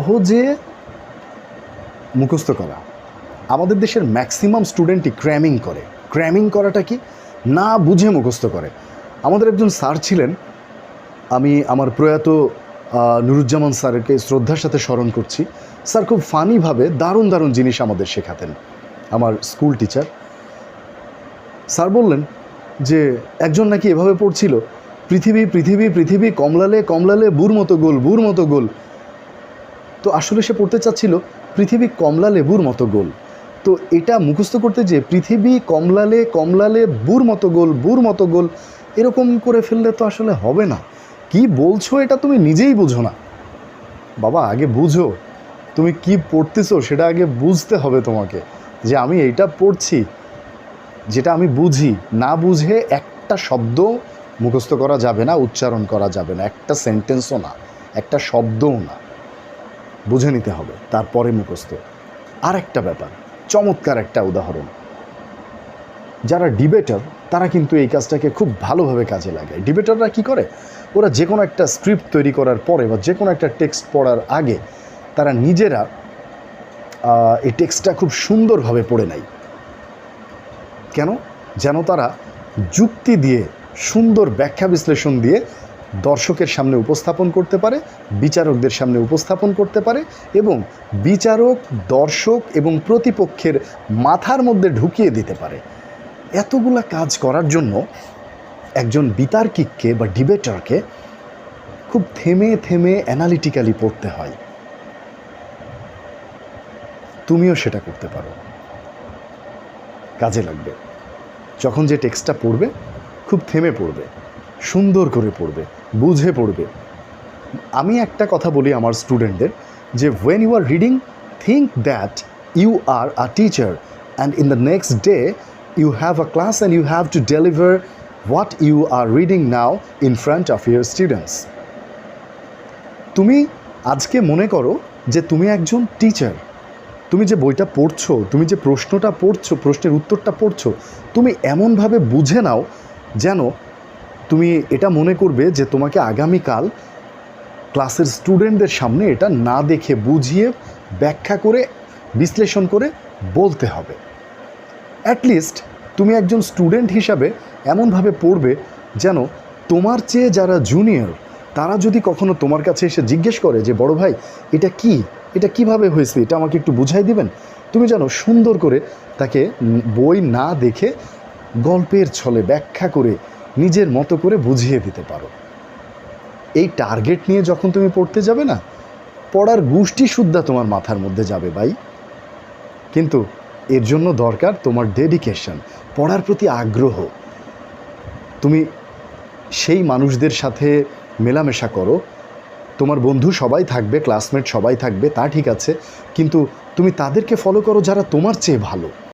সহজে মুখস্থ করা। আমাদের দেশের ম্যাক্সিমাম স্টুডেন্টই ক্র্যামিং করে। ক্র্যামিং করাটা কি? না বুঝে মুখস্থ করে। আমাদের একজন স্যার ছিলেন, আমি আমার প্রয়াত নুরুজ্জামান স্যারকে শ্রদ্ধার সাথে স্মরণ করছি। স্যার খুব ফানিভাবে দারুণ দারুণ জিনিস আমাদের শেখাতেন, আমার স্কুল টিচার স্যার বললেন যে, একজন নাকি এভাবে পড়ছিল, পৃথিবী পৃথিবী পৃথিবী, কমলালে কমলালে বুর মতো গোল বুর মতো গোল তো আসলে সে পড়তে চাচ্ছিল পৃথিবী কমলা লেবুর মতো গোল। তো এটা মুখস্থ করতে যে পৃথিবী কমলালে কমলালে বুর মতো গোল, বুর মতো গোল, এরকম করে ফেললে তো আসলে হবে না। কি বলছো এটা তুমি নিজেই বুঝো না। বাবা, আগে বুঝো। তুমি কি পড়তেছো সেটা আগে বুঝতে হবে তোমাকে যে আমি এইটা পড়ছি। যেটা আমি বুঝি। না বুঝে একটা শব্দ মুখস্থ করা যাবে না, উচ্চারণ করা যাবে না। একটা সেন্টেন্সও না, একটা শব্দও না। বুঝে নিতে হবে, তারপরে মুখস্থ। আর একটা ব্যাপার, চমৎকার একটা উদাহরণ। যারা ডিবেটার, তারা কিন্তু এই কাজটাকে খুব ভালোভাবে কাজে লাগায়। ডিবেটাররা কি করে? ওরা যে কোনো একটা স্ক্রিপ্ট তৈরি করার পরে বা যে কোনো একটা টেক্সট পড়ার আগে তারা নিজেরা এই টেক্সটটা খুব সুন্দরভাবে পড়ে নেয়। কেন? যেন তারা যুক্তি দিয়ে, সুন্দর ব্যাখ্যা বিশ্লেষণ দিয়ে দর্শকের সামনে উপস্থাপন করতে পারে, বিচারকদের সামনে উপস্থাপন করতে পারে এবং বিচারক, দর্শক এবং প্রতিপক্ষের মাথার মধ্যে ঢুকিয়ে দিতে পারে। এতগুলা কাজ করার জন্য একজন বিতার্কিককে বা ডিবেটারকে খুব থেমে থেমে অ্যানালিটিক্যালি পড়তে হয়। তুমিও সেটা করতে পারো। কাজে লাগবে। যখন যে টেক্সটটা পড়বে, খুব থেমে পড়বে। সুন্দর করে পড়বে, বুঝে পড়বে। আমি একটা কথা বলি আমার স্টুডেন্টদের যে when you are reading think that you are a teacher and in the next day you have a class and you have to deliver what you are reading now in front of your students তুমি আজকে মনে করো যে, তুমি একজন teacher তুমি যে বইটা পড়ছো, তুমি যে প্রশ্নটা পড়ছো, প্রশ্নের উত্তরটা পড়ছো, তুমি এমনভাবে বুঝে নাও যেন তুমি এটা মনে করবে যে তোমাকে আগামীকাল ক্লাসের স্টুডেন্টদের সামনে এটা না দেখে বুঝিয়ে ব্যাখ্যা করে, বিশ্লেষণ করে বলতে হবে। অ্যাটলিস্ট তুমি একজন স্টুডেন্ট হিসাবে এমনভাবে পড়বে যেন তোমার চেয়ে যারা জুনিয়র তারা যদি কখনো তোমার কাছে এসে জিজ্ঞেস করে যে, বড় ভাই, এটা কি? এটা কীভাবে হয়েছে? এটা আমাকে একটু বুঝাই দিবেন? তুমি যেন সুন্দর করে তাকে বই না দেখে গল্পের ছলে ব্যাখ্যা করে নিজের মতো করে বুঝিয়ে দিতে পারো। এই টার্গেট নিয়ে যখন তুমি পড়তে যাবে না, পড়ার গোষ্ঠী শুদ্ধা তোমার মাথার মধ্যে যাবে ভাই। কিন্তু এর জন্য দরকার তোমার ডেডিকেশন পড়ার প্রতি আগ্রহ। তুমি সেই মানুষদের সাথে মেলামেশা করো। তোমার বন্ধু সবাই থাকবে ক্লাসমেট সবাই থাকবে, তা ঠিক আছে। কিন্তু তুমি তাদেরকে ফলো করো যারা তোমার চেয়ে ভালো।